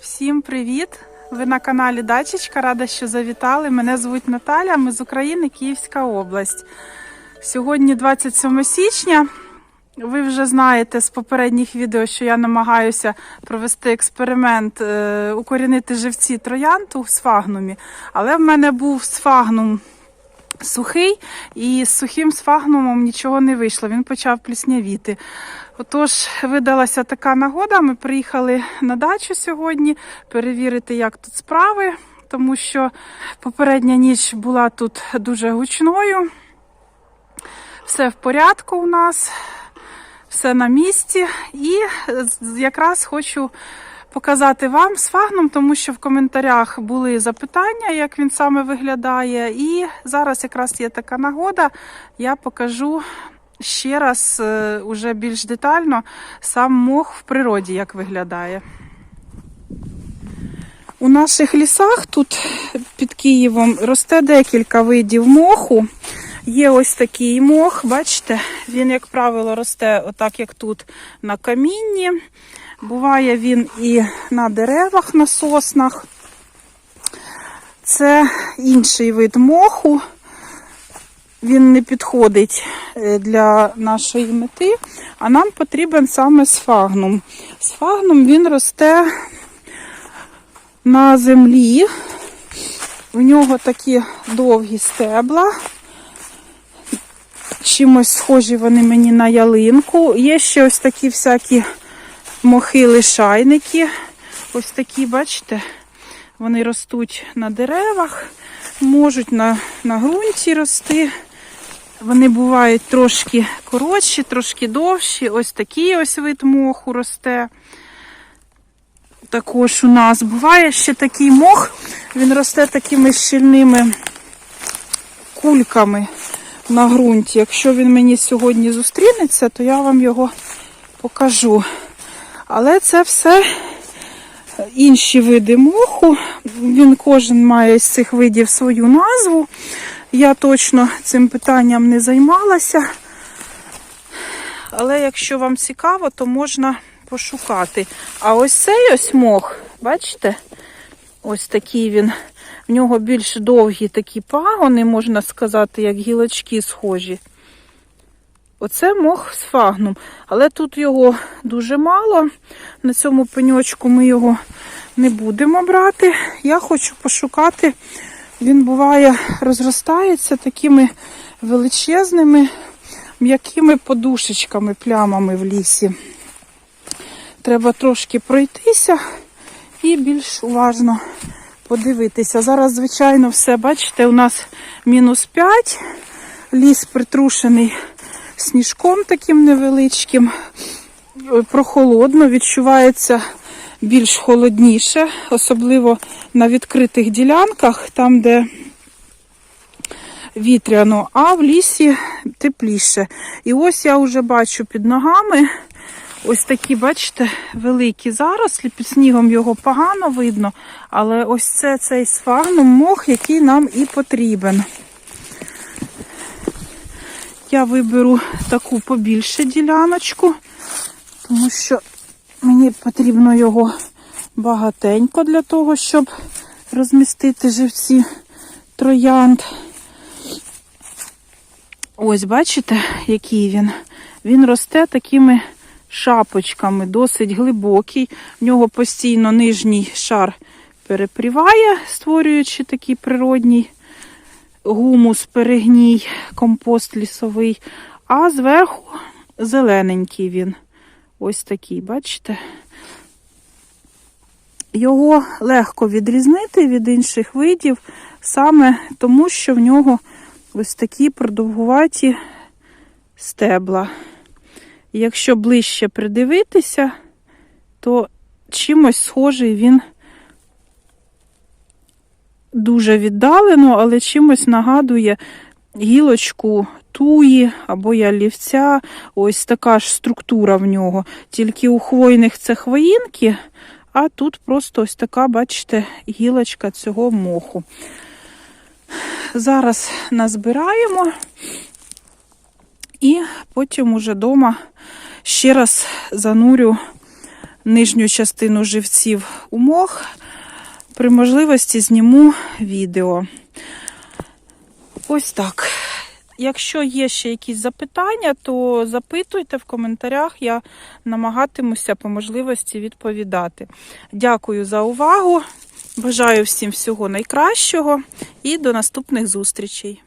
Всім привіт! Ви на каналі Дачечка. Рада, що завітали. Мене звуть Наталя. Ми з України, Київська область. Сьогодні 27 січня. Ви вже знаєте з попередніх відео, що я намагаюся провести експеримент, е, укорінити живці троянту в сфагнумі. Але в мене був сфагнум сухий, і з сухим сфагнумом нічого не вийшло. Він почав пліснявіти. Отож, видалася така нагода. Ми приїхали на дачу сьогодні перевірити, як тут справи, тому що попередня ніч була тут дуже гучною. Все в порядку у нас, все на місці. І якраз хочу показати вам сфагном, тому що в коментарях були запитання, як він саме виглядає. І зараз якраз є така нагода, я покажу ще раз е, уже більш детально сам мох в природі, як виглядає. У наших лісах тут під Києвом росте декілька видів моху. Є ось такий мох, бачите, він, як правило, росте отак, як тут на камінні. Буває він і на деревах, на соснах. Це інший вид моху. Він не підходить е, для нашої мети, а нам потрібен саме сфагнум. Сфагнум він росте на землі. У нього такі довгі стебла. Чимось схожі вони мені на ялинку. Є ще ось такі всякі мохи лишайники. Ось такі, бачите, вони ростуть на деревах, можуть на, на ґрунті рости. Вони бувають трошки коротші, трошки довші. Ось такий ось вид моху росте. Також у нас буває ще такий мох, він росте такими щільними кульками на ґрунті. Якщо він мені сьогодні зустрінеться, то я вам його покажу. Але це все інші види моху. Він кожен має з цих видів свою назву. Я точно цим питанням не займалася. Але якщо вам цікаво, то можна пошукати. А ось цей ось мох, бачите? Ось такий він. В нього більш довгі такі пагони, можна сказати, як гілочки схожі. Оце мох з фагнум. Але тут його дуже мало. На цьому пеньочку ми його не будемо брати. Я хочу пошукати. Він буває, розростається такими величезними, м'якими подушечками, плямами в лісі. Треба трошки пройтися і більш уважно подивитися. Зараз, звичайно, все, бачите, у нас мінус 5, ліс притрушений сніжком таким невеличким, Е, прохолодно, відчувається більш холодніше, особливо на відкритих ділянках, там, де вітряно, а в лісі тепліше. І ось я вже бачу під ногами ось такі, бачите, великі зарослі. Під снігом його погано видно, але ось це цей сфагнум мох, який нам і потрібен. Я виберу таку побільше діляночку, тому що мені потрібно його багатенько для того, щоб розмістити живці троянд. Ось, бачите, який він? Він росте такими шапочками, досить глибокий. В нього постійно нижній шар перепріває, створюючи такий природній гумус, перегній, компост лісовий. А зверху зелененький він. Ось такий, бачите? Його легко відрізнити від інших видів, саме тому, що в нього ось такі продовгуваті стебла. Якщо ближче придивитися, то чимось схожий він дуже віддалено, але чимось нагадує гілочку туї або ялівця. Ось така ж структура в нього. Тільки у хвойних це хвоїнки, а тут просто ось така, бачите, гілочка цього моху. Зараз назбираємо і потім уже вдома ще раз занурю нижню частину живців у мох. При можливості зніму відео. Ось так. Якщо є ще якісь запитання, то запитуйте в коментарях. Я намагатимуся по можливості відповідати. Дякую за увагу. Бажаю всім всього найкращого і до наступних зустрічей.